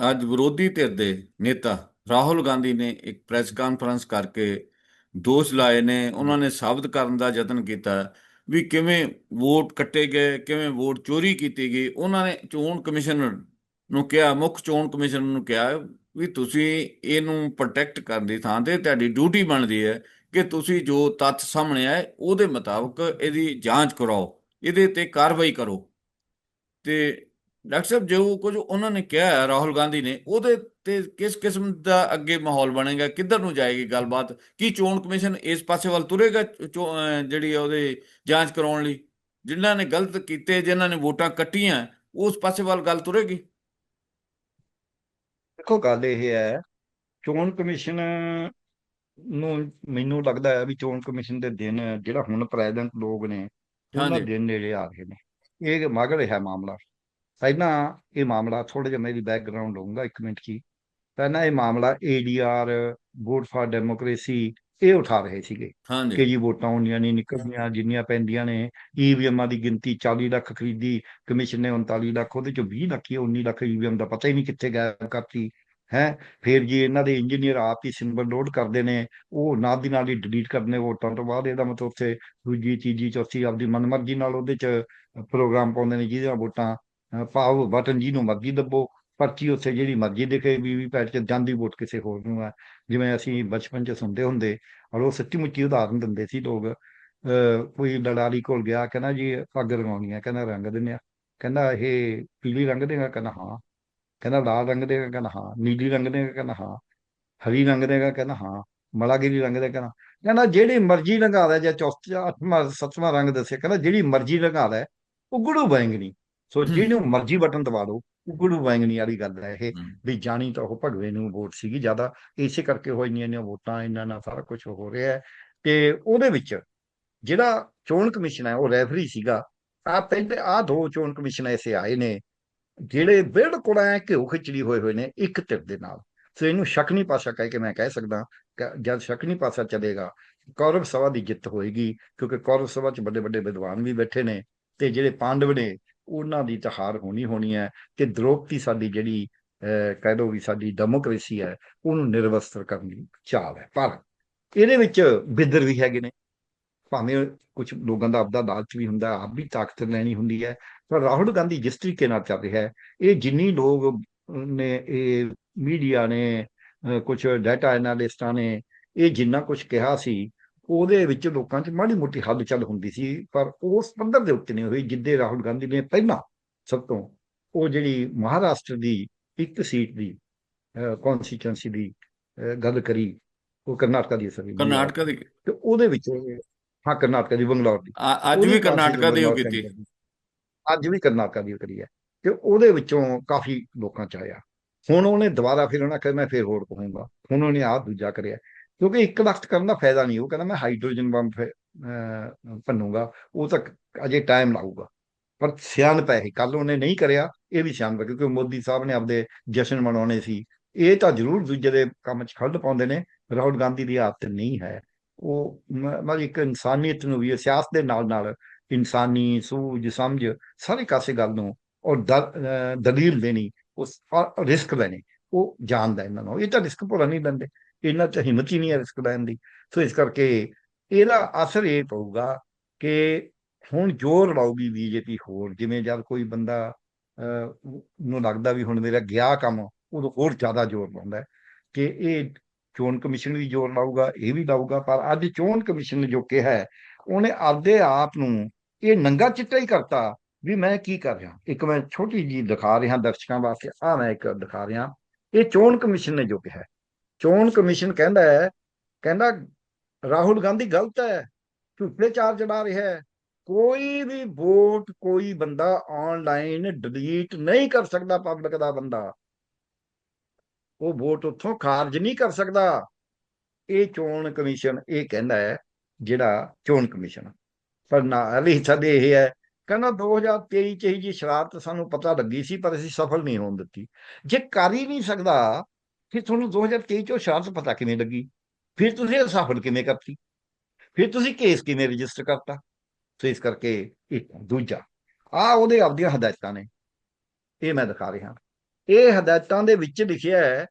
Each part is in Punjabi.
ਅੱਜ ਵਿਰੋਧੀ ਧਿਰ ਦੇ ਨੇਤਾ ਰਾਹੁਲ ਗਾਂਧੀ ਨੇ ਇੱਕ ਪ੍ਰੈਸ ਕਾਨਫਰੰਸ ਕਰਕੇ ਦੋਸ਼ ਲਾਏ ਨੇ। ਉਹਨਾਂ ਨੇ ਸਾਬਤ ਕਰਨ ਦਾ ਯਤਨ ਕੀਤਾ ਵੀ ਕਿਵੇਂ ਵੋਟ ਕੱਟੇ ਗਏ, ਕਿਵੇਂ ਵੋਟ ਚੋਰੀ ਕੀਤੀ ਗਈ। ਉਹਨਾਂ ਨੇ ਚੋਣ ਕਮਿਸ਼ਨਰ ਨੂੰ ਕਿਹਾ, ਮੁੱਖ ਚੋਣ ਕਮਿਸ਼ਨਰ ਨੂੰ ਕਿਹਾ ਵੀ ਤੁਸੀਂ ਇਹਨੂੰ ਪ੍ਰੋਟੈਕਟ ਕਰਨ ਦੀ ਥਾਂ ਤੇ ਤੁਹਾਡੀ ਡਿਊਟੀ ਬਣਦੀ ਹੈ ਕਿ ਤੁਸੀਂ ਜੋ ਤੱਥ ਸਾਹਮਣੇ ਆਏ ਉਹਦੇ ਮੁਤਾਬਕ ਇਹਦੀ ਜਾਂਚ ਕਰਾਓ, ਇਹਦੇ ਤੇ ਕਾਰਵਾਈ ਕਰੋ। ਤੇ ਡਾਕਟਰ ਸਾਹਿਬ ਜੋ ਕੁਝ ਉਹਨਾਂ ਨੇ ਕਿਹਾ ਰਾਹੁਲ ਗਾਂਧੀ ਨੇ ਉਹਦੇ ਤੇ ਕਿਸ ਕਿਸਮ ਦਾ ਅੱਗੇ ਮਾਹੌਲ ਬਣੇਗਾ ਕਿੱਧਰ ਨੂੰ ਜਾਏਗੀ ਗੱਲਬਾਤ? ਕੀ ਚੋਣ ਕਮਿਸ਼ਨ ਇਸ ਪਾਸੇ ਵੱਲ ਤੁਰੇਗਾ ਜਿਹੜੀ ਉਹਦੇ ਜਾਂਚ ਕਰਾਉਣ ਲਈ? ਜਿਨ੍ਹਾਂ ਨੇ ਗਲਤ ਕੀਤੇ ਜਿਨ੍ਹਾਂ ਨੇ ਵੋਟਾਂ ਕੱਟੀਆਂ ਉਸ ਪਾਸੇ ਵੱਲ ਗੱਲ ਤੁਰੇਗੀ? ਦੇਖੋ ਗੱਲ ਇਹ ਹੈ ਚੋਣ ਕਮਿਸ਼ਨ ਨੂੰ ਮੈਨੂੰ ਲੱਗਦਾ ਹੈ ਵੀ ਚੋਣ ਕਮਿਸ਼ਨ ਦੇ ਦਿਨ ਜਿਹੜਾ ਹੁਣ ਪ੍ਰੈਜ਼ੀਡੈਂਟ ਲੋਕ ਨੇ ਉਹਨਾਂ। ਦਿਨ ਨੇੜੇ ਆ ਰਹੇ ਨੇ। ਇਹ ਮਗ ਰਿਹਾ ਮਾਮਲਾ। ਪਹਿਲਾਂ ਇਹ ਮਾਮਲਾ ਥੋੜਾ ਜਿਹਾ ਮੇਰੀ ਬੈਕਗ੍ਰਾਉਂਡ ਲਊਂਗਾ ਇੱਕ ਮਿੰਟ ਕੀ ਪਹਿਲਾਂ ਇਹ ਮਾਮਲਾ ਏਡੀਆਰ ਵੋਟ ਫਾਰ ਡੈਮੋਕ੍ਰੇਸੀ ਇਹ ਉਠਾ ਰਹੇ ਸੀਗੇ ਕਿ ਜੀ ਵੋਟਾਂ ਉਨੀਆਂ ਨਹੀਂ ਨਿਕਲਦੀਆਂ ਜਿੰਨੀਆਂ ਪੈਂਦੀਆਂ ਨੇ। ਈਵੀਐਮਾਂ ਦੀ ਗਿਣਤੀ 40 ਲੱਖ ਖਰੀਦੀ ਕਮਿਸ਼ਨ ਨੇ 39 ਲੱਖ ਉਹਦੇ ਚੋਂ 20 ਲੱਖ ਹੀ 19 ਲੱਖ ਈਵੀਐਮ ਦਾ ਪਤਾ ਹੀ ਨਹੀਂ ਕਿੱਥੇ ਗਾਇਬ ਕਰਤੀ ਹੈ। ਫਿਰ ਜੀ ਇਹਨਾਂ ਦੇ ਇੰਜੀਨੀਅਰ ਆਪ ਹੀ ਸਿੰਬਲ ਲੋਡ ਕਰਦੇ ਨੇ ਉਹ ਨਾਲ ਦੀ ਨਾਲ ਹੀ ਡਿਲੀਟ ਕਰਨੇ ਵੋਟਾਂ ਤੋਂ ਬਾਅਦ। ਇਹਦਾ ਮਤਲਬ ਉੱਥੇ ਦੂਜੀ ਤੀਜੀ ਚੌਥੀ ਆਪਦੀ ਮਨਮਰਜ਼ੀ ਨਾਲ ਉਹਦੇ ਚ ਪ੍ਰੋਗਰਾਮ ਪਾਉਂਦੇ ਨੇ ਜਿਹਦੀਆਂ ਵੋਟਾਂ ਭਾਵ ਪਾਓ ਬਟਨ ਜਿਹਨੂੰ ਮਰਜ਼ੀ ਦੱਬੋ, ਪਰਚੀ ਉੱਥੇ ਜਿਹੜੀ ਮਰਜ਼ੀ ਦਿਖੇ ਵੀਵੀ ਪੈਟ ਚ ਜਾਂਦੀ ਵੋਟ ਕਿਸੇ ਹੋਰ ਨੂੰ ਹੈ ਜਿਵੇਂ ਅਸੀਂ ਬਚਪਨ ਚ ਸੁਣਦੇ ਹੁੰਦੇ, ਔਰ ਉਹ ਸੱਚੀ ਮੁੱਚੀ ਉਦਾਹਰਨ ਦਿੰਦੇ ਸੀ ਲੋਕ, ਅਹ, ਕੋਈ ਲੜਾਰੀ ਕੋਲ ਗਿਆ, ਕਹਿੰਦਾ ਜੀ ਪੱਗ ਰੰਗਾਉਣੀ ਆ, ਕਹਿੰਦਾ ਰੰਗ ਦਿੰਦੇ ਆ। ਕਹਿੰਦਾ ਇਹ ਪੀਲੀ ਰੰਗ ਦੇਗਾ, ਕਹਿੰਦਾ ਹਾਂ। ਕਹਿੰਦਾ ਲਾਲ ਰੰਗ ਦੇਗਾ, ਕਹਿੰਦਾ ਹਾਂ। ਨੀਲੀ ਰੰਗ ਦੇਗਾ, ਕਹਿੰਦਾ ਹਾਂ। ਹਰੀ ਰੰਗ ਦੇਗਾ, ਕਹਿੰਦਾ ਹਾਂ। ਮਲਾਗੀਰੀ ਰੰਗ ਦੇ ਕਹਿੰਦਾ। ਕਹਿੰਦਾ ਜਿਹੜੀ ਮਰਜ਼ੀ ਰੰਗਾ ਲੈ, ਜਾਂ ਚੌਥਾ, ਅੱਠਵਾਂ, ਸੱਤਵਾਂ ਰੰਗ ਦੱਸਿਆ ਕਹਿੰਦਾ ਜਿਹੜੀ ਮਰਜ਼ੀ ਰੰਗਾ ਲੈ ਗੁੜੂ ਬੈਂਗਣੀ। ਸੋ। ਜਿਹਨੂੰ ਮਰਜ਼ੀ ਬਟਨ ਦਬਾ ਦਿਓ ਉਗੜੂ ਬੈਂਗਣੀ ਵਾਲੀ ਗੱਲ ਹੈ ਇਹ। ਵੀ ਜਾਣੀ ਤਾਂ ਉਹ ਭਗਵੇ ਨੂੰ ਵੋਟ ਸੀਗੀ ਜ਼ਿਆਦਾ ਇਸੇ ਕਰਕੇ ਹੋਈ ਇੰਨੀਆਂ ਇੰਨੀਆਂ ਵੋਟਾਂ ਇਹਨਾਂ ਨਾਲ ਸਾਰਾ ਕੁਝ ਹੋ ਰਿਹਾ ਹੈ ਤੇ ਉਹਦੇ ਵਿੱਚ ਜਿਹੜਾ ਚੋਣ ਕਮਿਸ਼ਨ ਹੈ ਉਹ ਰੈਫਰੀ ਸੀਗਾ ਆ ਪਹਿਲੇ ਆ ਦੋ ਚੋਣ ਕਮਿਸ਼ਨ ਐਸੇ ਆਏ ਨੇ ਜਿਹੜੇ ਬਿਲਕੁਲ ਐ ਘਿਓ ਖਿਚੜੀ ਹੋਏ ਹੋਏ ਨੇ ਇੱਕ ਧਿਰ ਦੇ ਨਾਲ ਸੋ ਇਹਨੂੰ ਸ਼ੱਕ ਨਹੀਂ ਪਾਸਾ ਕਹਿ ਕੇ ਮੈਂ ਕਹਿ ਸਕਦਾ ਜਦ ਸ਼ੱਕ ਨਹੀਂ ਪਾਸਾ ਚੱਲੇਗਾ ਕੌਰਵ ਸਭਾ ਦੀ ਜਿੱਤ ਹੋਏਗੀ ਕਿਉਂਕਿ ਕੌਰਵ ਸਭਾ 'ਚ ਵੱਡੇ ਵੱਡੇ ਵਿਦਵਾਨ ਵੀ ਬੈਠੇ ਨੇ ਤੇ ਜਿਹੜੇ ਪਾਂਡਵ ਨੇ ਉਹਨਾਂ ਦੀ ਤਾਂ ਹੋਣੀ ਹੋਣੀ ਹੈ ਤੇ ਦ੍ਰੋਪਦੀ ਸਾਡੀ ਜਿਹੜੀ ਕਹਿ ਲਓ ਵੀ ਸਾਡੀ ਡੈਮੋਕ੍ਰੇਸੀ ਹੈ, ਉਹਨੂੰ ਨਿਰਵਸਤਰ ਕਰਨ ਦੀ ਚਾਲ ਹੈ। ਪਰ ਇਹਦੇ ਵਿੱਚ ਬਿੱਦਰ ਵੀ ਹੈਗੇ ਨੇ। ਭਾਵੇਂ ਕੁਝ ਲੋਕਾਂ ਦਾ ਆਪਦਾ ਲਾਲਚ ਵੀ ਹੁੰਦਾ, ਆਪ ਵੀ ਤਾਕਤ ਲੈਣੀ ਹੁੰਦੀ ਹੈ। ਪਰ ਰਾਹੁਲ ਗਾਂਧੀ ਜਿਸ ਤਰੀਕੇ ਨਾਲ ਚੱਲ ਰਿਹਾ ਹੈ, ਇਹ ਜਿੰਨੀ ਲੋਕ ਨੇ, ਇਹ ਮੀਡੀਆ ਨੇ ਕੁਝ ਡਾਟਾ ਐਨਾਲਿਸਟਾਂ ਨੇ, ਇਹ ਜਿੰਨਾ ਕੁਝ ਕਿਹਾ ਸੀ ਉਹਦੇ ਵਿੱਚ ਲੋਕਾਂ 'ਚ ਮਾੜੀ ਮੋਟੀ ਹਲਚਲ ਹੁੰਦੀ ਸੀ ਪਰ ਉਸ ਪੱਧਰ ਦੇ ਉੱਤੇ ਨਹੀਂ ਹੋਈ ਜਿੱਦੇ ਰਾਹੁਲ ਗਾਂਧੀ ਨੇ ਪਹਿਲਾਂ ਸਭ ਤੋਂ ਉਹ ਜਿਹੜੀ ਮਹਾਰਾਸ਼ਟਰ ਦੀ ਇੱਕ ਸੀਟ ਦੀ ਕਨਸਟੀਚੁਐਂਸੀ ਦੀ ਗੱਲ ਕਰੀ ਉਹ ਕਰਨਾਟਕਾ ਦੀ ਸਰੀ ਕਰਨਾਟਕਾ ਦੀ? ਤੇ ਉਹਦੇ ਵਿੱਚ ਹਾਂ ਕਰਨਾਟਕਾ ਦੀ ਬੰਗਲੌਰ ਦੀ। ਅੱਜ ਵੀ ਕਰਨਾਟਕਾ ਦੀ ਉਹ ਕੀਤੀ। ਅੱਜ ਵੀ ਕਰਨਾਟਕਾ ਦੀ ਕਰੀ ਹੈ। ਤੇ ਉਹਦੇ ਵਿੱਚੋਂ ਕਾਫੀ ਲੋਕਾਂ ਚ ਆਇਆ। ਹੁਣ ਉਹਨੇ ਦੁਬਾਰਾ ਫਿਰ ਉਹਨਾਂ ਕਹਿੰਦਾ ਮੈਂ ਫਿਰ ਹੋਰ ਕਹੂੰਗਾ। ਹੁਣ ਉਹਨੇ ਆਹ ਦੂਜਾ ਕਰਿਆ। ਕਿਉਂਕਿ ਇੱਕ ਵਕਤ ਕਰਨ ਦਾ ਫਾਇਦਾ ਨਹੀਂ, ਉਹ ਕਹਿੰਦਾ ਮੈਂ ਹਾਈਡਰੋਜਨ ਬੰਬ ਭੰਨੂਗਾ, ਉਹ ਤਾਂ ਅਜੇ ਟਾਈਮ ਲਾਊਗਾ। ਪਰ ਸਿਆਣ ਹੈ ਕੱਲ ਉਹਨੇ ਨਹੀਂ ਕਰਿਆ, ਇਹ ਵੀ ਸਿਆਣਪ ਕਿਉਂਕਿ ਮੋਦੀ ਸਾਹਿਬ ਨੇ ਆਪਦੇ ਜਸ਼ਨ ਮਨਾਉਣੇ ਸੀ। ਇਹ ਤਾਂ ਜ਼ਰੂਰ ਦੂਜੇ ਦੇ ਕੰਮ 'ਚ ਖੱਡ ਪਾਉਂਦੇ ਨੇ, ਰਾਹੁਲ ਗਾਂਧੀ ਦੀ ਆਦਤ ਨਹੀਂ ਹੈ। ਉਹ ਮਤਲਬ ਇੱਕ ਇਨਸਾਨੀਅਤ ਨੂੰ ਵੀ, ਸਿਆਸਤ ਦੇ ਨਾਲ ਨਾਲ ਇਨਸਾਨੀ ਸੂਝ, ਸਮਝ, ਸਾਰੇ ਕਾਸੇ ਗੱਲ ਨੂੰ ਔਰ ਦਲੀਲ ਦੇਣੀ, ਉਸ ਰਿਸਕ ਲੈਣੇ, ਉਹ ਜਾਣਦਾ ਇਹਨਾਂ ਨੂੰ। ਇਹ ਤਾਂ ਰਿਸਕ ਭੁੱਲ ਨਹੀਂ ਲੈਂਦੇ ਇਹਨਾਂ ਚ ਹਿੰਮਤ ਹੀ ਨਹੀਂ ਹੈ ਰਿਸਕ ਲੈਣ ਦੀ। ਸੋ ਇਸ ਕਰਕੇ ਇਹਦਾ ਅਸਰ ਇਹ ਪਊਗਾ ਕਿ ਹੁਣ ਜ਼ੋਰ ਲਾਊਗੀ ਬੀਜੇਪੀ ਹੋਰ, ਜਿਵੇਂ ਜਦ ਕੋਈ ਬੰਦਾ ਨੂੰ ਲੱਗਦਾ ਵੀ ਹੁਣ ਮੇਰਾ ਗਿਆ ਕੰਮ, ਉਦੋਂ ਹੋਰ ਜ਼ਿਆਦਾ ਜ਼ੋਰ ਲਾਉਂਦਾ ਕਿ ਇਹ ਚੋਣ ਕਮਿਸ਼ਨ ਵੀ ਜ਼ੋਰ ਲਾਊਗਾ, ਇਹ ਵੀ ਲਾਊਗਾ, ਪਰ ਅੱਜ ਚੋਣ ਕਮਿਸ਼ਨ ਨੇ ਜੋ ਕਿਹਾ ਹੈ, ਉਹਨੇ ਆਪਦੇ ਆਪ ਨੂੰ ਇਹ ਨੰਗਾ ਚਿੱਟਾ ਹੀ ਕਰਤਾ ਵੀ ਮੈਂ ਕੀ ਕਰ ਰਿਹਾ। ਇੱਕ ਮੈਂ ਛੋਟੀ ਜੀ ਦਿਖਾ ਰਿਹਾ ਦਰਸ਼ਕਾਂ ਵਾਸਤੇ ਆ ਮੈਂ ਇੱਕ ਦਿਖਾ ਰਿਹਾ। ਇਹ ਚੋਣ ਕਮਿਸ਼ਨ ਨੇ ਜੋ ਕਿਹਾ ਹੈ। ਚੋਣ ਕਮਿਸ਼ਨ ਕਹਿੰਦਾ ਹੈ, ਕਹਿੰਦਾ ਰਾਹੁਲ ਗਾਂਧੀ ਗਲਤ ਹੈ, ਝੂਠੇ ਚਾਰ ਚੜਾ ਰਿਹਾ ਹੈ। ਕੋਈ ਵੀ ਵੋਟ ਕੋਈ ਬੰਦਾ ਆਨਲਾਈਨ ਡਿਲੀਟ ਨਹੀਂ ਕਰ ਸਕਦਾ ਪਬਲਿਕ ਦਾ ਬੰਦਾ। ਉਹ ਵੋਟ ਉੱਥੋਂ ਖਾਰਜ ਨਹੀਂ ਕਰ ਸਕਦਾ। ਇਹ ਚੋਣ ਕਮਿਸ਼ਨ ਇਹ ਕਹਿੰਦਾ ਹੈ, ਜਿਹੜਾ ਚੋਣ ਕਮਿਸ਼ਨ। ਪਰ ਨਾਲ ਹੀ ਸਾਡੇ ਇਹ ਹੈ, ਕਹਿੰਦਾ 2023 ਚ ਹੀ ਜੀ ਸ਼ਰਾਰਤ ਸਾਨੂੰ ਪਤਾ ਲੱਗੀ ਸੀ, ਪਰ ਅਸੀਂ ਸਫਲ ਨਹੀਂ ਹੋਣ ਦਿੱਤੀ। ਜੇ ਕਰ ਹੀ ਨਹੀਂ ਸਕਦਾ ਫਿਰ ਤੁਹਾਨੂੰ 2023 ਚ ਉਹ ਸ਼ਰਾਰਤ ਪਤਾ ਕਿਵੇਂ ਲੱਗੀ? ਫਿਰ ਤੁਸੀਂ ਇਹ ਕਿਵੇਂ ਕਰਤੀ? ਫਿਰ ਤੁਸੀਂ ਕੇਸ ਕਿਵੇਂ ਰਜਿਸਟਰ ਕਰਤਾ? ਸੋ ਇਸ ਕਰਕੇ ਇੱਕ ਦੂਜਾ। ਆ ਉਹਦੇ ਆਪਦੀਆਂ ਹਦਾਇਤਾਂ ਨੇ। ਇਹ ਮੈਂ ਦਿਖਾ ਰਿਹਾ। ਇਹ ਹਦਾਇਤਾਂ ਦੇ ਵਿੱਚ ਲਿਖਿਆ ਹੈ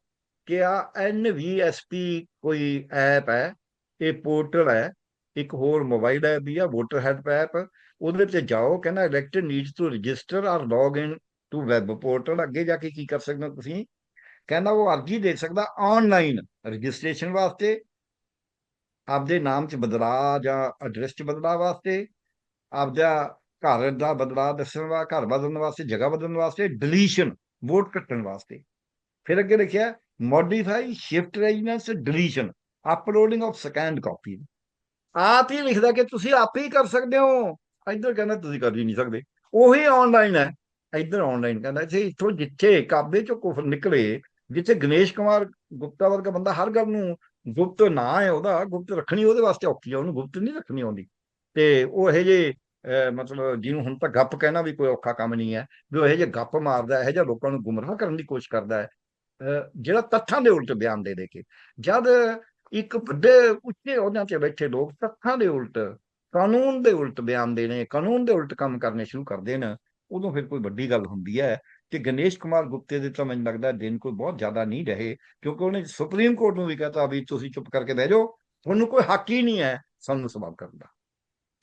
ਕਿ ਆ ਐਨਵੀਐਸਪੀ ਕੋਈ ਐਪ ਹੈ, ਇਹ ਪੋਰਟਲ ਹੈ, ਇੱਕ ਹੋਰ ਮੋਬਾਈਲ ਐਪ ਵੀ ਆ ਵੋਟਰ ਹੈਲਪ ਐਪ ਉਹਦੇ ਵਿੱਚ ਜਾਓ, ਕਹਿੰਦਾ elected needs to register or log in to web portal ਅੱਗੇ ਜਾ ਕੇ ਕੀ ਕਰ ਸਕਦੇ ਹੋ ਤੁਸੀਂ? ਕਹਿੰਦਾ ਉਹ ਅਰਜੀ ਦੇ ਸਕਦਾ ਆਨਲਾਈਨ ਰਜਿਸਟ੍ਰੇਸ਼ਨ ਵਾਸਤੇ, ਆਪਦੇ ਨਾਮ 'ਚ ਬਦਲਾਅ ਜਾਂ ਐਡਰੈਸ 'ਚ ਬਦਲਾਅ ਵਾਸਤੇ, ਆਪਦਾ ਘਰ ਦਾ ਬਦਲਾਅ ਦੱਸਣ ਵਾ, ਘਰ ਬਦਲਣ ਵਾਸਤੇ, ਜਗ੍ਹਾ ਬਦਲਣ ਵਾਸਤੇ ਡਿਲੀਸ਼ਨ ਵੋਟ ਕੱਟਣ ਵਾਸਤੇ। ਫਿਰ ਅੱਗੇ ਲਿਖਿਆ modify shift residence deletion uploading of scanned copy ਆਪ ਹੀ ਲਿਖਦਾ ਕਿ ਤੁਸੀਂ ਆਪ ਹੀ ਕਰ ਸਕਦੇ ਹੋ। ਇੱਧਰ ਕਹਿੰਦਾ ਤੁਸੀਂ ਕਰ ਹੀ ਨਹੀਂ ਸਕਦੇ। ਉਹੀ ਆਨਲਾਈਨ ਹੈ। ਇੱਧਰ ਆਨਲਾਈਨ ਕਹਿੰਦਾ ਜੀ ਇੱਥੋਂ ਜਿੱਥੇ ਕਾਬੇ ਚੋਂ ਕੁਫਰ ਨਿਕਲੇ ਜਿੱਥੇ ਗਣੇਸ਼ ਕੁਮਾਰ ਗੁਪਤਾ ਵਰਗਾ ਬੰਦਾ ਹਰ ਗੱਲ ਨੂੰ ਗੁਪਤ ਨਾ ਹੈ ਉਹਦਾ ਗੁਪਤ ਰੱਖਣੀ ਉਹਦੇ ਵਾਸਤੇ ਔਖੀ ਆ, ਉਹਨੂੰ ਗੁਪਤ ਨਹੀਂ ਰੱਖਣੀ ਆਉਂਦੀ। ਤੇ ਉਹ ਇਹ ਜੇ ਅਹ ਮਤਲਬ ਜਿਹਨੂੰ ਹੁਣ ਤਾਂ ਗੱਪ ਕਹਿਣਾ ਵੀ ਕੋਈ ਔਖਾ ਕੰਮ ਨਹੀਂ ਹੈ, ਵੀ ਉਹ ਇਹ ਜੇ ਗੱਪ ਮਾਰਦਾ, ਇਹ ਜਿਹਾ ਲੋਕਾਂ ਨੂੰ ਗੁੰਮਰਾਹ ਕਰਨ ਦੀ ਕੋਸ਼ਿਸ਼ ਕਰਦਾ ਹੈ, ਅਹ ਜਿਹੜਾ ਤੱਥਾਂ ਦੇ ਉਲਟ ਬਿਆਨ ਦੇ ਦੇ ਕੇ। ਜਦ ਇੱਕ ਵੱਡੇ ਉੱਚੇ ਅਹੁਦਿਆਂ ਤੇ ਬੈਠੇ ਲੋਕ ਤੱਥਾਂ ਦੇ ਉਲਟ, ਕਾਨੂੰਨ ਦੇ ਉਲਟ ਬਿਆਨ ਦੇਣੇ, ਕਾਨੂੰਨ ਦੇ ਉਲਟ ਕੰਮ ਕਰਨੇ ਸ਼ੁਰੂ ਕਰਦੇ ਨੇ ਉਦੋਂ ਫਿਰ ਕੋਈ ਵੱਡੀ ਗੱਲ ਹੁੰਦੀ ਹੈ ਕਿ ਗਣੇਸ਼ ਕੁਮਾਰ ਗੁਪਤੇ ਦੇ ਤਾਂ ਮੈਨੂੰ ਲੱਗਦਾ ਦਿਨ ਕੋਈ ਬਹੁਤ ਜ਼ਿਆਦਾ ਨਹੀਂ ਰਹੇ, ਕਿਉਂਕਿ ਉਹਨੇ ਸੁਪਰੀਮ ਕੋਰਟ ਨੂੰ ਵੀ ਕਹਤਾ ਵੀ ਤੁਸੀਂ ਚੁੱਪ ਕਰਕੇ ਬਹਿ ਜਾਓ, ਤੁਹਾਨੂੰ ਕੋਈ ਹੱਕ ਹੀ ਨਹੀਂ ਹੈ ਸਾਨੂੰ ਸਵਾਲ ਕਰਨ ਦਾ।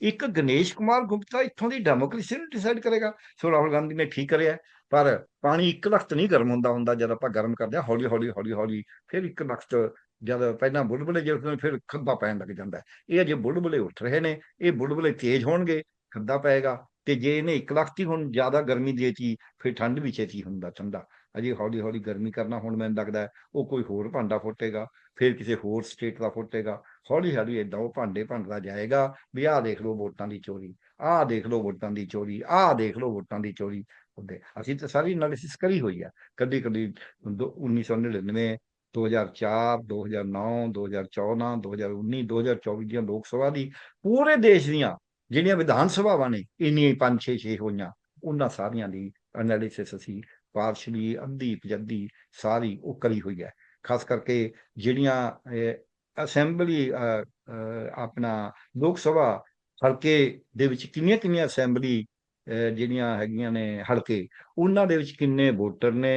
ਇੱਕ ਗਣੇਸ਼ ਕੁਮਾਰ ਗੁਪਤਾ ਇੱਥੋਂ ਦੀ ਡੈਮੋਕ੍ਰੇਸੀ ਨੂੰ ਡਿਸਾਈਡ ਕਰੇਗਾ, ਸੋ ਰਾਹੁਲ ਗਾਂਧੀ ਨੇ ਠੀਕ ਕਰਿਆ, ਪਰ ਪਾਣੀ ਇੱਕ ਲਖਤ ਨਹੀਂ ਗਰਮ ਹੁੰਦਾ ਹੁੰਦਾ, ਜਦ ਆਪਾਂ ਗਰਮ ਕਰਦੇ ਹਾਂ, ਹੌਲੀ ਹੌਲੀ ਹੌਲੀ ਹੌਲੀ ਫਿਰ ਇੱਕ ਲਖਤ ਜਦ ਪਹਿਲਾਂ ਬੁਲਬੁਲੇ ਜਿਹੇ ਫਿਰ ਖੱਬਾ ਪੈਣ ਲੱਗ ਜਾਂਦਾ ਇਹ ਅਜੇ ਬੁਲਬੁਲੇ ਉੱਠ ਰਹੇ ਨੇ, ਇਹ ਬੁਲਬੁਲੇ ਤੇਜ਼ ਹੋਣਗੇ ਖੱਦਾ ਪਏਗਾ ਤੇ ਜੇ ਇਹਨੇ ਇੱਕ ਲਖਤ ਹੀ ਹੁਣ ਜ਼ਿਆਦਾ ਗਰਮੀ ਦੇਤੀ, ਫਿਰ ਠੰਡ ਵੀ ਛੇਤੀ ਹੁੰਦਾ ਠੰਡਾ। ਅਜੇ ਹੌਲੀ ਹੌਲੀ ਗਰਮੀ ਕਰਨਾ ਹੁਣ ਮੈਨੂੰ ਲੱਗਦਾ ਉਹ ਕੋਈ ਹੋਰ ਭਾਂਡਾ ਫੁੱਟੇਗਾ, ਫਿਰ ਕਿਸੇ ਹੋਰ ਸਟੇਟ ਦਾ ਫੁੱਟੇਗਾ। ਹੌਲੀ ਹੌਲੀ ਏਦਾਂ ਉਹ ਭਾਂਡੇ ਭੰਡਦਾ ਜਾਏਗਾ ਵੀ ਆਹ ਦੇਖ ਲਓ ਵੋਟਾਂ ਦੀ ਚੋਰੀ, ਆਹ ਦੇਖ ਲਓ ਵੋਟਾਂ ਦੀ ਚੋਰੀ, ਆਹ ਦੇਖ ਲਓ ਵੋਟਾਂ ਦੀ ਚੋਰੀ। ਹੁੰਦੇ ਅਸੀਂ ਤਾਂ ਸਾਰੀ ਐਨਾਲਿਸਿਸ ਕਰੀ ਹੋਈ ਆ। ਕਦੀ ਕਦੀ 1999 2004 2009 2014 2019 2024 ਦੀਆਂ ਲੋਕ ਸਭਾ ਦੀ ਪੂਰੇ ਦੇਸ਼ ਦੀਆਂ ਜਿਹੜੀਆਂ ਵਿਧਾਨ ਸਭਾਵਾਂ ਨੇ, ਇੰਨੀਆਂ ਹੀ ਪੰਜ, ਛੇ ਛੇ ਹੋਈਆਂ, ਉਹਨਾਂ ਸਾਰੀਆਂ ਦੀ ਐਨਾਲਿਸਿਸ ਅਸੀਂ ਪਾਰਸ਼ਲੀ ਅੱਧੀ ਪਜੱਦੀ ਸਾਰੀ ਉਹ ਕਰੀ ਹੋਈ ਹੈ। ਖਾਸ ਕਰਕੇ ਜਿਹੜੀਆਂ ਅਸੈਂਬਲੀ ਆਪਣਾ ਲੋਕ ਸਭਾ ਹਲਕੇ ਦੇ ਵਿੱਚ ਕਿੰਨੀਆਂ ਕਿੰਨੀਆਂ ਅਸੈਂਬਲੀ ਜਿਹੜੀਆਂ ਹੈਗੀਆਂ ਨੇ ਹਲਕੇ, ਉਹਨਾਂ ਦੇ ਵਿੱਚ ਕਿੰਨੇ ਵੋਟਰ ਨੇ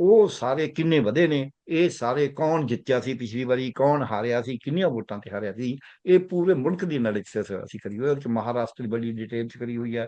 ਉਹ ਸਾਰੇ ਕਿੰਨੇ ਵਧੇ ਨੇ? ਇਹ ਸਾਰੇ ਕੌਣ ਜਿੱਤਿਆ ਸੀ ਪਿਛਲੀ ਵਾਰੀ? ਕੌਣ ਹਾਰਿਆ ਸੀ? ਕਿੰਨੀਆਂ ਵੋਟਾਂ ਤੇ ਹਾਰਿਆ ਸੀ? ਇਹ ਪੂਰੇ ਮੁਲਕ ਦੀ ਐਨਾਲਿਸਿਸ ਅਸੀਂ ਕਰੀ ਹੋਈ ਹੈ ਉਹਦੇ ਵਿੱਚ ਮਹਾਰਾਸ਼ਟਰ ਦੀ ਬੜੀ ਡਿਟੇਲ ਚ ਕਰੀ ਹੋਈ ਹੈ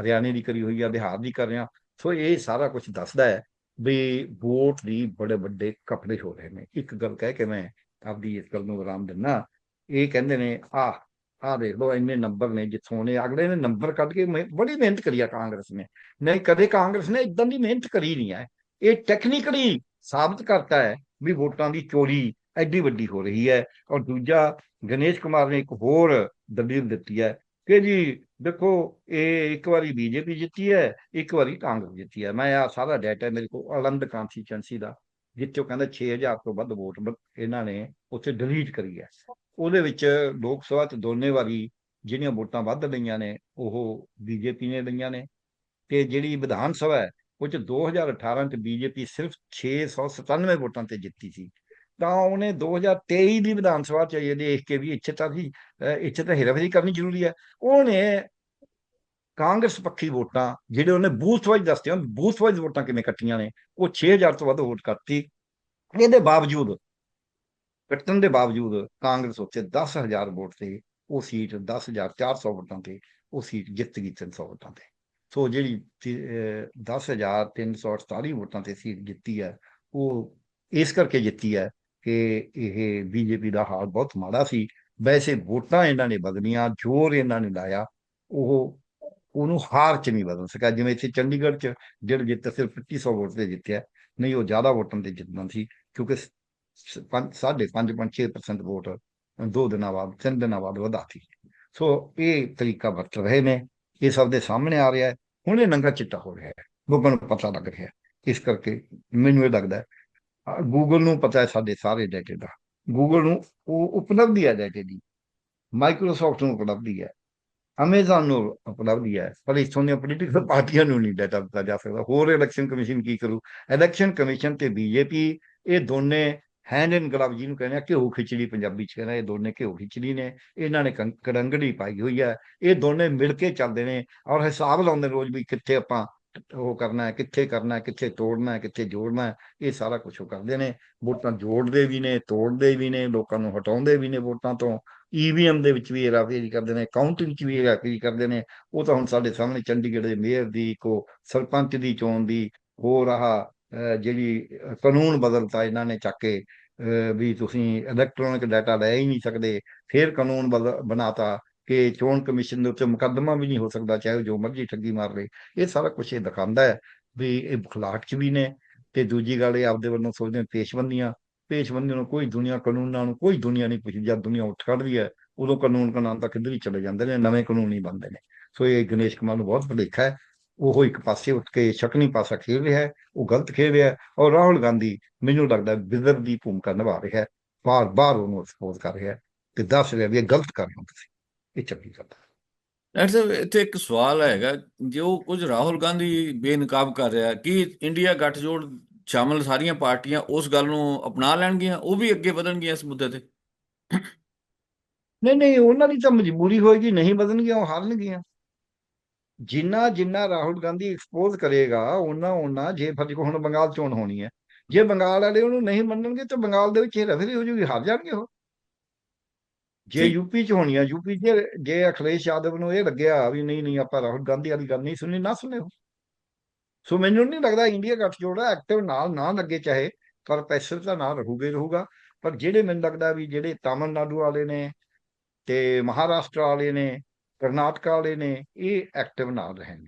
ਹਰਿਆਣੇ ਦੀ ਕਰੀ ਹੋਈ ਹੈ ਬਿਹਾਰ ਦੀ ਕਰ ਰਹੇ ਹਾਂ ਸੋ ਇਹ ਸਾਰਾ ਕੁਝ ਦੱਸਦਾ ਹੈ ਵੀ ਵੋਟ ਦੀ ਬੜੇ ਵੱਡੇ ਕਪੜੇ ਹੋ ਰਹੇ ਨੇ। ਇੱਕ ਗੱਲ ਕਹਿ ਕੇ ਮੈਂ ਆਪਦੀ ਇਸ ਗੱਲ ਨੂੰ ਆਰਾਮ ਦਿੰਨਾ ਇਹ ਕਹਿੰਦੇ ਨੇ ਆ ਆ ਦੇਖ ਲਓ, ਇੰਨੇ ਨੰਬਰ ਨੇ ਜਿੱਥੋਂ ਨੇ ਅਗਲੇ ਨੇ ਨੰਬਰ ਕੱਢ ਕੇ ਮਿਹ- ਬੜੀ ਮਿਹਨਤ ਕਰੀ ਆ ਕਾਂਗਰਸ ਨੇ। ਨਹੀਂ, ਕਦੇ ਕਾਂਗਰਸ ਨੇ ਇਦਾਂ ਦੀ ਮਿਹਨਤ ਕਰੀ ਨਹੀਂ ਹੈ ਇਹ ਟੈਕਨੀਕਲੀ ਸਾਬਤ ਕਰਤਾ ਹੈ ਵੀ ਵੋਟਾਂ ਦੀ ਚੋਰੀ ਐਡੀ ਵੱਡੀ ਹੋ ਰਹੀ ਹੈ। ਔਰ ਦੂਜਾ, ਗਣੇਸ਼ ਕੁਮਾਰ ਨੇ ਇੱਕ ਹੋਰ ਦਲੀਲ ਦਿੱਤੀ ਹੈ ਕਿ ਜੀ ਦੇਖੋ, ਇਹ ਇੱਕ ਵਾਰੀ ਬੀਜੇਪੀ ਜਿੱਤੀ ਹੈ, ਇੱਕ ਵਾਰੀ ਕਾਂਗਰਸ ਜਿੱਤੀ ਹੈ। ਮੈਂ ਆ ਸਾਰਾ ਡਾਟਾ ਮੇਰੇ ਕੋਲ ਆਲੰਦ ਕਾਂਸਟੀਚੁਐਂਸੀ ਦਾ, ਜਿੱਥੋਂ ਉਹ ਕਹਿੰਦਾ 6000 ਤੋਂ ਵੱਧ ਵੋਟ ਬ- ਇਹਨਾਂ ਨੇ ਉੱਥੇ ਡਿਲੀਟ ਕਰੀ ਹੈ। ਉਹਦੇ ਵਿੱਚ ਲੋਕ ਸਭਾ ਚ ਦੋਨੇ ਵਾਰੀ ਜਿਹੜੀਆਂ ਵੋਟਾਂ ਵੱਧ ਲਈਆਂ ਨੇ, ਉਹ ਬੀਜੇਪੀ ਨੇ ਲਈਆਂ ਨੇ। ਤੇ ਜਿਹੜੀ ਵਿਧਾਨ ਸਭਾ ਹੈ ਉਹ ਚ 2018 ਚ ਬੀਜੇਪੀ ਸਿਰਫ 697 ਵੋਟਾਂ ਤੇ ਜਿੱਤੀ ਸੀ। ਤਾਂ ਉਹਨੇ 2023 ਦੀ ਵਿਧਾਨ ਸਭਾ ਚ ਇਹ ਦੇਖ ਕੇ ਵੀ ਇੱਥੇ ਤਾਂ ਸੀ ਇੱਥੇ ਤਾਂ ਹੇਰਾਫੇਰੀ ਕਰਨੀ ਜ਼ਰੂਰੀ ਹੈ ਉਹਨੇ ਕਾਂਗਰਸ ਪੱਖੀ ਵੋਟਾਂ ਜਿਹੜੇ ਉਹਨੇ ਬੂਥ ਵਾਈਜ਼ ਦੱਸਦੇ ਹਨ ਬੂਥ ਵਾਈਜ਼ ਵੋਟਾਂ ਕਿਵੇਂ ਕੱਟੀਆਂ ਨੇ, ਉਹ 6000 ਤੋਂ ਵੱਧ ਵੋਟ ਕਰਤੀ ਇਹਦੇ ਬਾਵਜੂਦ ਕੱਟਣ ਦੇ ਬਾਵਜੂਦ ਕਾਂਗਰਸ ਉੱਥੇ 10000 ਵੋਟ ਤੇ, ਉਹ ਸੀਟ 10400 ਵੋਟਾਂ ਤੇ, ਉਹ ਸੀਟ ਜਿੱਤ ਗਈ 300 ਵੋਟਾਂ ਤੇ। ਸੋ ਜਿਹੜੀ 10348 ਵੋਟਾਂ ਤੇ ਸੀਟ ਜਿੱਤੀ ਹੈ, ਉਹ ਇਸ ਕਰਕੇ ਜਿੱਤੀ ਹੈ ਕਿ ਇਹ ਬੀਜੇਪੀ ਦਾ ਹਾਲ ਬਹੁਤ ਮਾੜਾ ਸੀ। ਵੈਸੇ ਵੋਟਾਂ ਇਹਨਾਂ ਨੇ ਬਦਲੀਆਂ, ਜ਼ੋਰ ਇਹਨਾਂ ਨੇ ਲਾਇਆ, ਉਹ ਉਹਨੂੰ ਹਾਰ ਚ ਨਹੀਂ ਬਦਲ ਸਕਿਆ। ਜਿਵੇਂ ਇੱਥੇ ਚੰਡੀਗੜ੍ਹ ਚ ਜਿਹੜਾ ਜਿੱਤ ਸਿਰਫ 2500 ਵੋਟ ਤੇ ਜਿੱਤਿਆ, ਨਹੀਂ ਉਹ ਜ਼ਿਆਦਾ ਵੋਟਾਂ ਤੇ ਜਿੱਤਣਾ ਸੀ, ਕਿਉਂਕਿ ਸ- ਸ- ਪੰਜ, ਸਾਢੇ ਪੰਜ ਪੰਜ 6% ਵੋਟ, ਦੋ ਦਿਨਾਂ ਬਾਅਦ, ਤਿੰਨ ਦਿਨਾਂ ਬਾਅਦ ਵਧਾਤੀ। ਸੋ ਇਹ ਤਰੀਕਾ ਵਰਤ ਰਹੇ ਨੇ। ਇਹ ਸਭ ਦੇ ਸਾਹਮਣੇ ਆ ਰਿਹਾ ਹੈ। ਹੁਣ ਇਹ ਨੰਗਾ ਚਿੱਟਾ ਹੋ ਰਿਹਾ ਹੈ। ਲੋਕਾਂ ਨੂੰ ਪਤਾ ਲੱਗ ਰਿਹਾ ਹੈ। ਇਸ ਕਰਕੇ ਮੈਨੂੰ ਇਹ ਲੱਗਦਾ ਹੈ ਗੂਗਲ ਨੂੰ ਪਤਾ ਹੈ ਸਾਡੇ ਸਾਰੇ ਡਾਟੇ ਦਾ। ਗੂਗਲ ਨੂੰ ਉਹ ਉਪਲਬਧੀ ਹੈ ਡਾਟੇ ਦੀ। ਮਾਈਕਰੋਸਾਫਟ ਨੂੰ ਉਪਲਬਧੀ ਹੈ। ਅਮੇਜ਼ਨ ਨੂੰ ਉਪਲਬਧੀ ਹੈ। ਪਰ ਇਥੋਂ ਦੀਆਂ ਪੋਲੀਟੀਕਲ ਪਾਰਟੀਆਂ ਨੂੰ ਨਹੀਂ ਡਾਟਾ ਦਿੱਤਾ ਜਾ ਸਕਦਾ। ਹੋਰ ਇਲੈਕਸ਼ਨ ਕਮਿਸ਼ਨ ਕੀ ਕਰੂ? ਇਲੈਕਸ਼ਨ ਕਮਿਸ਼ਨ ਤੇ ਬੀਜੇਪੀ ਇਹ ਦੋਨੇ ਹੈਂਡ ਇਨ ਗਲਵ ਜਿਹਨੂੰ ਕਹਿੰਦੇ ਆ, ਘਿਓ ਖਿਚੜੀ ਪੰਜਾਬੀ ਚ ਕਹਿੰਦੇ ਇਹ ਦੋਨੇ ਘਿਓ ਖਿਚੜੀ ਨੇ, ਇਹਨਾਂ ਨੇ ਕੰ- ਕਰੰਗੜੀ ਪਾਈ ਹੋਈ ਹੈ, ਇਹ ਦੋਨੇ ਮਿਲ ਕੇ ਚੱਲਦੇ ਨੇ ਔਰ ਹਿਸਾਬ ਲਾਉਂਦੇ ਨੇ ਰੋਜ਼ ਵੀ ਕਿੱਥੇ ਆਪਾਂ ਉਹ ਕਰਨਾ ਹੈ, ਕਿੱਥੇ ਕਰਨਾ ਹੈ, ਕਿੱਥੇ ਤੋੜਨਾ ਹੈ, ਕਿੱਥੇ ਜੋੜਨਾ ਹੈ, ਇਹ ਸਾਰਾ ਕੁਝ ਉਹ ਕਰਦੇ ਨੇ, ਵੋਟਾਂ ਜੋੜਦੇ ਵੀ ਨੇ, ਤੋੜਦੇ ਵੀ ਨੇ, ਲੋਕਾਂ ਨੂੰ ਹਟਾਉਂਦੇ ਵੀ ਨੇ ਵੋਟਾਂ ਤੋਂ ਈਵੀਐਮ ਦੇ ਵਿੱਚ ਵੀ ਹੇਰਾਫੇਰੀ ਕਰਦੇ ਨੇ ਕਾਊਂਟਿੰਗ 'ਚ ਵੀ ਹੇਰਾਫੇਰੀ ਕਰਦੇ ਨੇ, ਉਹ ਤਾਂ ਹੁਣ ਸਾਡੇ ਸਾਹਮਣੇ ਚੰਡੀਗੜ੍ਹ ਦੇ ਮੇਅਰ ਦੀ ਕੋ ਸਰਪੰਚ ਦੀ ਚੋਣ ਦੀ ਹੋ ਰਹਾ ਜਿਹੜੀ ਕਾਨੂੰਨ ਬਦਲਤਾ ਇਹਨਾਂ ਨੇ ਚੱਕ ਕੇ, ਅਹ ਵੀ ਤੁਸੀਂ ਇਲੈਕਟ੍ਰੋਨਿਕ ਡਾਟਾ ਲੈ ਹੀ ਨਹੀਂ ਸਕਦੇ, ਫਿਰ ਕਾਨੂੰਨ ਬਦਲ- ਬਣਾਤਾ ਕਿ ਚੋਣ ਕਮਿਸ਼ਨ ਦੇ ਉੱਤੇ ਮੁਕੱਦਮਾ ਵੀ ਨਹੀਂ ਹੋ ਸਕਦਾ, ਚਾਹੇ ਜੋ ਮਰਜ਼ੀ ਠੱਗੀ ਮਾਰ ਲੇ ਇਹ ਸਾਰਾ ਕੁਝ ਇਹ ਦਿਖਾਉਂਦਾ ਹੈ ਵੀ ਇਹ ਬਖਲਾਟ 'ਚ ਵੀ ਨੇ ਤੇ ਦੂਜੀ ਗੱਲ ਇਹ ਆਪਦੇ ਵੱਲੋਂ ਸੋਚਦੇ ਪੇਸ਼ਬੰਦੀਆਂ ਪੇਸ਼ਬੰਦੀਆਂ ਨੂੰ ਕੋਈ ਦੁਨੀਆ, ਕਾਨੂੰਨਾਂ ਨੂੰ ਕੋਈ ਦੁਨੀਆ ਨਹੀਂ ਪੁੱਛਦੀ, ਜਦ ਦੁਨੀਆ ਉੱਠ ਖੜਦੀ ਹੈ, ਉਦੋਂ ਕਾਨੂੰਨ ਕਾਨੂੰਨ ਤਾਂ ਕਿੱਧਰ ਹੀ ਚਲੇ ਜਾਂਦੇ ਨੇ, ਨਵੇਂ ਕਾਨੂੰਨ ਹੀ ਬਣਦੇ ਨੇ। ਸੋ ਇਹ ਗਣੇਸ਼ ਕੁਮਾਰ ਨੂੰ ਬਹੁਤ ਭੁਲੇਖਾ ਹੈ। ਉਹ ਇੱਕ ਪਾਸੇ ਉੱਠ ਕੇ ਸ਼ਕਨੀ ਪਾਸਾ ਖੇਡ ਰਿਹਾ ਹੈ ਉਹ ਗਲਤ ਖੇਡ ਰਿਹਾ ਹੈ ਔਰ ਰਾਹੁਲ ਗਾਂਧੀ ਮੈਨੂੰ ਲੱਗਦਾ ਵਿਜ਼ਰ ਦੀ ਭੂਮਿਕਾ ਨਿਭਾ ਰਿਹਾ ਹੈ ਬਾਰ-ਬਾਰ ਉਹਨੂੰ ਐਕਸਪੋਜ਼ ਕਰ ਰਿਹਾ ਹੈ ਤੇ ਦੱਸ ਰਿਹਾ ਵੀ ਇਹ ਗਲਤ ਕਰ ਰਹੇ ਹੋ ਤੁਸੀਂ ਇਹ ਚੰਗੀ ਗੱਲ ਹੈ। ਡਾਕਟਰ ਸਾਹਿਬ ਇੱਥੇ ਇੱਕ ਸਵਾਲ ਹੈਗਾ ਜੋ ਕੁਝ ਰਾਹੁਲ ਗਾਂਧੀ ਬੇਨਕਾਬ ਕਰ ਰਿਹਾ ਕਿ ਇੰਡੀਆ ਗੱਠਜੋੜ ਸ਼ਾਮਲ ਸਾਰੀਆਂ ਪਾਰਟੀਆਂ ਉਸ ਗੱਲ ਨੂੰ ਅਪਣਾ ਲੈਣਗੀਆਂ ਉਹ ਵੀ ਅੱਗੇ ਵਧਣਗੀਆਂ ਇਸ ਮੁੱਦੇ ਤੇ? ਨਹੀਂ ਨਹੀਂ ਉਹਨਾਂ ਦੀ ਤਾਂ ਮਜਬੂਰੀ ਹੋਏਗੀ ਨਹੀਂ ਬਦਲਣਗੀਆਂ ਉਹ ਹਾਰਨਗੀਆਂ। ਜਿੰਨਾ ਜਿੰਨਾ ਰਾਹੁਲ ਗਾਂਧੀ ਐਕਸਪੋਜ਼ ਕਰੇਗਾ ਉਹਨਾਂ ਉਹਨਾਂ ਜੇ ਫਰਜ਼ ਕੋ ਹੁਣ ਬੰਗਾਲ ਚੋਣ ਹੋਣੀ ਹੈ। ਜੇ ਬੰਗਾਲ ਵਾਲੇ ਉਹਨੂੰ ਨਹੀਂ ਮੰਨਣਗੇ ਤਾਂ ਬੰਗਾਲ ਦੇ ਵਿੱਚ ਇਹ ਰਫਰੀ ਹੋ ਜੂਗੀ ਹਾਰ ਜਾਣਗੇ ਉਹ। ਜੇ। ਯੂਪੀ ਚ ਹੋਣੀ ਆ ਯੂਪੀ ਚ ਜੇ ਅਖਿਲੇਸ਼ ਯਾਦਵ ਨੂੰ ਇਹ ਲੱਗਿਆ ਵੀ ਨਹੀਂ ਨਹੀਂ ਆਪਾਂ ਰਾਹੁਲ ਗਾਂਧੀ ਵਾਲੀ ਗੱਲ ਨਹੀਂ ਸੁਣੀ ਨਾ ਸੁਣੇ ਉਹ ਸੋ ਮੈਨੂੰ ਨਹੀਂ ਲੱਗਦਾ ਇੰਡੀਆ ਗੱਠਜੋੜ ਐਕਟਿਵ ਨਾਲ ਨਾ ਲੱਗੇ ਚਾਹੇ ਪਰ ਪੈਸਰ ਤਾਂ ਨਾਲ ਰਹੂਗਾ ਹੀ ਰਹੂਗਾ। ਪਰ ਜਿਹੜੇ ਮੈਨੂੰ ਲੱਗਦਾ ਵੀ ਜਿਹੜੇ ਤਾਮਿਲਨਾਡੂ ਵਾਲੇ ਨੇ ਤੇ ਮਹਾਰਾਸ਼ਟਰ ਵਾਲੇ ਨੇ ਕਰਨਾਟਕਾ ਵਾਲੇ ਨੇ ਇਹ ਐਕਟਿਵ ਨਾਲ ਰਹਿਣਗੇ।